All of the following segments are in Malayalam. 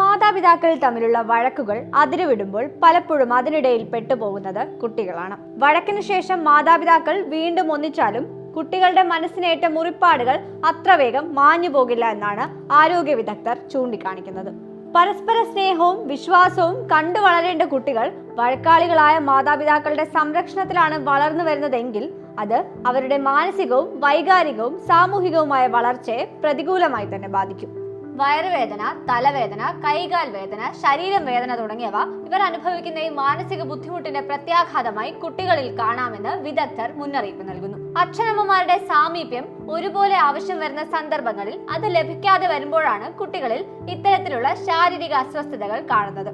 മാതാപിതാക്കൾ തമ്മിലുള്ള വഴക്കുകൾ അതിരുവിടുമ്പോൾ പലപ്പോഴും അതിനിടയിൽ പെട്ടുപോകുന്നത് കുട്ടികളാണ്. വഴക്കിനു ശേഷം മാതാപിതാക്കൾ വീണ്ടും ഒന്നിച്ചാലും കുട്ടികളുടെ മനസ്സിനേറ്റ മുറിപ്പാടുകൾ അത്ര വേഗം മാഞ്ഞു പോകില്ല എന്നാണ് ആരോഗ്യ വിദഗ്ധർ ചൂണ്ടിക്കാണിക്കുന്നത്. പരസ്പര സ്നേഹവും വിശ്വാസവും കണ്ടു വളരേണ്ട കുട്ടികൾ വഴക്കാളികളായ മാതാപിതാക്കളുടെ സംരക്ഷണത്തിലാണ് വളർന്നു വരുന്നതെങ്കിൽ അത് അവരുടെ മാനസികവും വൈകാരികവും സാമൂഹികവുമായ വളർച്ചയെ പ്രതികൂലമായി തന്നെ ബാധിക്കും. വയറുവേദന തലവേദന കൈകാൽ വേദന ശരീരം വേദന തുടങ്ങിയവ ഇവർ അനുഭവിക്കുന്ന ഈ മാനസിക ബുദ്ധിമുട്ടിന്റെ പ്രത്യാഘാതമായി കുട്ടികളിൽ കാണാമെന്ന് വിദഗ്ധർ മുന്നറിയിപ്പ് നൽകുന്നു. അച്ഛനമ്മമാരുടെ സാമീപ്യം ഒരുപോലെ ആവശ്യം വരുന്ന സന്ദർഭങ്ങളിൽ അത് ലഭിക്കാതെ വരുമ്പോഴാണ് കുട്ടികളിൽ ഇത്തരത്തിലുള്ള ശാരീരിക അസ്വസ്ഥതകൾ കാണുന്നത്.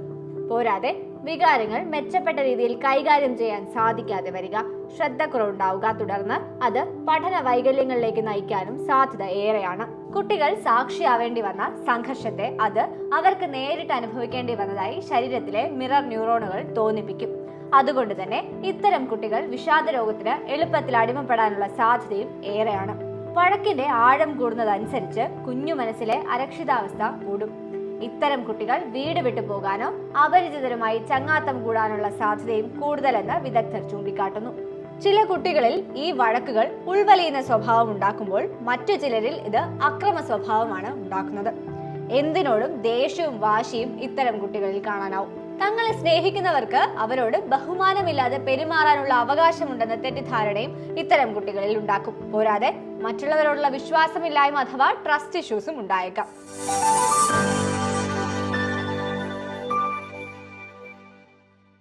പോരാതെ വികാരങ്ങൾ മെച്ചപ്പെട്ട രീതിയിൽ കൈകാര്യം ചെയ്യാൻ സാധിക്കാതെ വരിക. ശ്രദ്ധക്കുറവുണ്ടാവുക. തുടർന്ന് അത് പഠന വൈകല്യങ്ങളിലേക്ക് നയിക്കാനും സാധ്യത ഏറെയാണ്. കുട്ടികൾ സാക്ഷിയാവേണ്ടി വന്ന സംഘർഷത്തെ അത് അവർക്ക് നേരിട്ട് അനുഭവിക്കേണ്ടി വന്നതായി ശരീരത്തിലെ മിറർ ന്യൂറോണുകൾ തോന്നിപ്പിക്കും. അതുകൊണ്ട് തന്നെ ഇത്തരം കുട്ടികൾ വിഷാദ രോഗത്തിന് എളുപ്പത്തിൽ അടിമപ്പെടാനുള്ള സാധ്യതയും ഏറെയാണ്. വഴക്കിന്റെ ആഴം കൂടുന്നതനുസരിച്ച് കുഞ്ഞു മനസ്സിലെ അരക്ഷിതാവസ്ഥ കൂടും. ഇത്തരം കുട്ടികൾ വീട് വിട്ടു പോകാനോ അപരിചിതരുമായി ചങ്ങാത്തം കൂടാനുള്ള സാധ്യതയും കൂടുതലെന്ന് വിദഗ്ധർ ചൂണ്ടിക്കാട്ടുന്നു. ചില കുട്ടികളിൽ ഈ വഴക്കുകൾ ഉൾവലിയുന്ന സ്വഭാവം ഉണ്ടാക്കുമ്പോൾ മറ്റു ചിലരിൽ ഇത് അക്രമ സ്വഭാവമാണ് ഉണ്ടാക്കുന്നത്. എന്തിനോടും ദേഷ്യവും വാശിയും ഇത്തരം കുട്ടികളിൽ കാണാനാവും. തങ്ങളെ സ്നേഹിക്കുന്നവർക്ക് അവരോട് ബഹുമാനമില്ലാതെ പെരുമാറാനുള്ള അവകാശമുണ്ടെന്ന തെറ്റിദ്ധാരണയും ഇത്തരം കുട്ടികളിൽ ഉണ്ടാക്കും. പോരാതെ മറ്റുള്ളവരോടുള്ള വിശ്വാസമില്ലായ്മ അഥവാ ട്രസ്റ്റ് ഇഷ്യൂസും ഉണ്ടായേക്കാം.